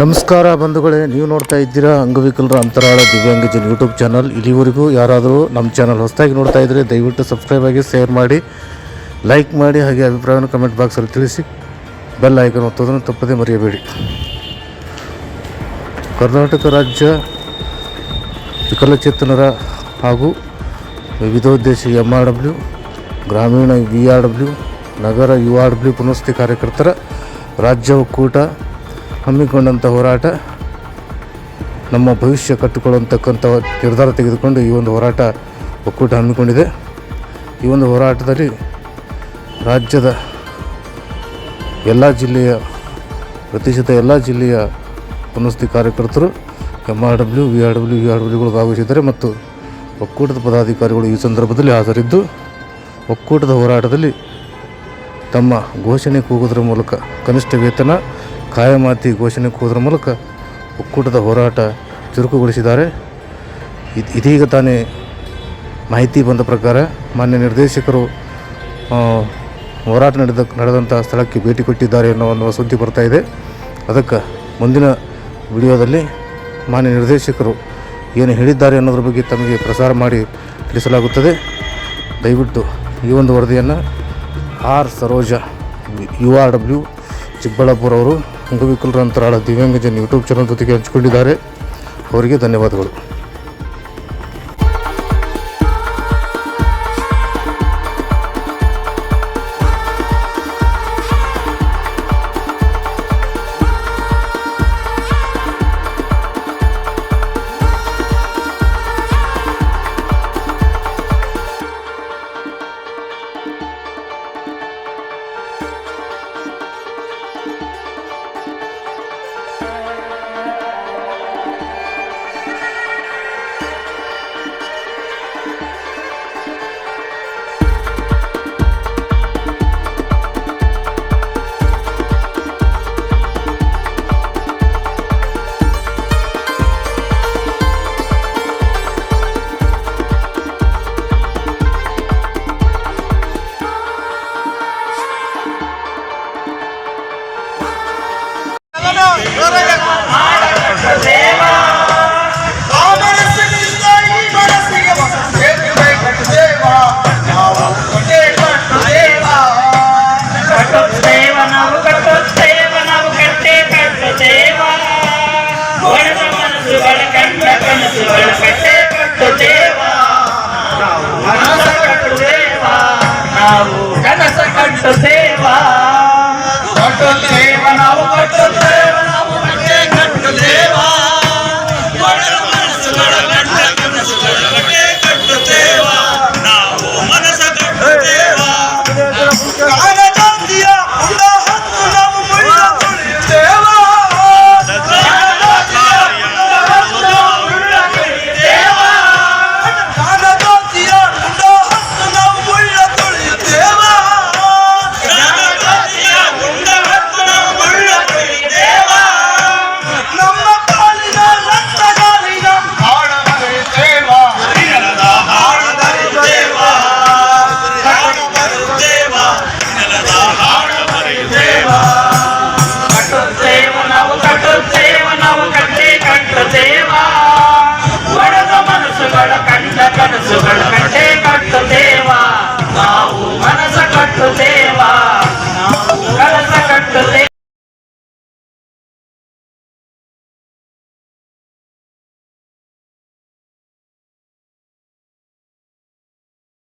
ನಮಸ್ಕಾರ ಬಂಧುಗಳೇ, ನೀವು ನೋಡ್ತಾ ಇದ್ದೀರಾ ಅಂಗವಿಕಲರ ಅಂತರಾಳ ದಿವ್ಯಾಂಗಜನ್ ಯೂಟ್ಯೂಬ್ ಚಾನಲ್ ಇಲ್ಲಿವರೆಗೂ ಯಾರಾದರೂ ನಮ್ಮ ಚಾನಲ್ ಹೊಸದಾಗಿ ನೋಡ್ತಾ ಇದ್ದರೆ ದಯವಿಟ್ಟು ಸಬ್ಸ್ಕ್ರೈಬ್ ಆಗಿ ಶೇರ್ ಮಾಡಿ ಲೈಕ್ ಮಾಡಿ, ಹಾಗೆ ಅಭಿಪ್ರಾಯವನ್ನು ಕಮೆಂಟ್ ಬಾಕ್ಸಲ್ಲಿ ತಿಳಿಸಿ ಬೆಲ್ ಐಕನ್ ಒತ್ತೋದನ್ನು ತಪ್ಪದೇ ಮರೆಯಬೇಡಿ. ಕರ್ನಾಟಕ ರಾಜ್ಯ ವಿಕಲಚೇತನರ ಹಾಗೂ ವಿವಿಧೋದ್ದೇಶ ಎಂ ಆರ್ ಡಬ್ಲ್ಯೂ ಗ್ರಾಮೀಣ ವಿ ಆರ್ ಡಬ್ಲ್ಯೂ ನಗರ ಯು ಆರ್ ಡಬ್ಲ್ಯೂ ಪುನಸ್ತಿ ಕಾರ್ಯಕರ್ತರ ರಾಜ್ಯ ಒಕ್ಕೂಟ ಹಮ್ಮಿಕೊಂಡಂಥ ಹೋರಾಟ, ನಮ್ಮ ಭವಿಷ್ಯ ಕಟ್ಟಿಕೊಳ್ಳುವಂತಕ್ಕಂಥ ನಿರ್ಧಾರ ತೆಗೆದುಕೊಂಡು ಈ ಒಂದು ಹೋರಾಟ ಒಕ್ಕೂಟ ಹಮ್ಮಿಕೊಂಡಿದೆ. ಈ ಒಂದು ಹೋರಾಟದಲ್ಲಿ ರಾಜ್ಯದ ಎಲ್ಲ ಜಿಲ್ಲೆಯ ಪ್ರತಿಶತ ಎಲ್ಲ ಜಿಲ್ಲೆಯ ಪುನಸ್ತಿ ಕಾರ್ಯಕರ್ತರು M R W V R W V R ಡಬ್ಲ್ಯೂಗಳು ಭಾಗವಹಿಸಿದ್ದಾರೆ ಮತ್ತು ಒಕ್ಕೂಟದ ಪದಾಧಿಕಾರಿಗಳು ಈ ಸಂದರ್ಭದಲ್ಲಿ ಹಾಜರಿದ್ದು, ಒಕ್ಕೂಟದ ಹೋರಾಟದಲ್ಲಿ ತಮ್ಮ ಘೋಷಣೆ ಕೂಗೋದ್ರ ಮೂಲಕ ಕನಿಷ್ಠ ವೇತನ ಕಾಯಮಾತಿ ಘೋಷಣೆ ಕೂಗೋದ್ರ ಮೂಲಕ ಒಕ್ಕೂಟದ ಹೋರಾಟ ಚುರುಕುಗೊಳಿಸಿದ್ದಾರೆ. ಇದು, ಇದೀಗ ತಾನೇ ಮಾಹಿತಿ ಬಂದ ಪ್ರಕಾರ ಮಾನ್ಯ ನಿರ್ದೇಶಕರು ಹೋರಾಟ ನಡೆದ ನಡೆದಂಥ ಸ್ಥಳಕ್ಕೆ ಭೇಟಿ ಕೊಟ್ಟಿದ್ದಾರೆ ಅನ್ನೋ ಒಂದು ಸುದ್ದಿ ಬರ್ತಾ ಇದೆ. ಅದಕ್ಕೆ ಮುಂದಿನ ವಿಡಿಯೋದಲ್ಲಿ ಮಾನ್ಯ ನಿರ್ದೇಶಕರು ಏನು ಹೇಳಿದ್ದಾರೆ ಅನ್ನೋದ್ರ ಬಗ್ಗೆ ತಮಗೆ ಪ್ರಸಾರ ಮಾಡಿ ತಿಳಿಸಲಾಗುತ್ತದೆ. ದಯವಿಟ್ಟು ಈ ಒಂದು ವರದಿಯನ್ನು R Saroja, U R W Chikkaballapur ಅವರು ಅಂಗವಿಕಲರ ಅಂತರಾಳ ದಿವ್ಯಾಂಗಜನ್ ಯೂಟ್ಯೂಬ್ ಚಾನಲ್ ಜೊತೆಗೆ ಹಂಚಿಕೊಂಡಿದ್ದಾರೆ. ಅವರಿಗೆ ಧನ್ಯವಾದಗಳು. ఆడ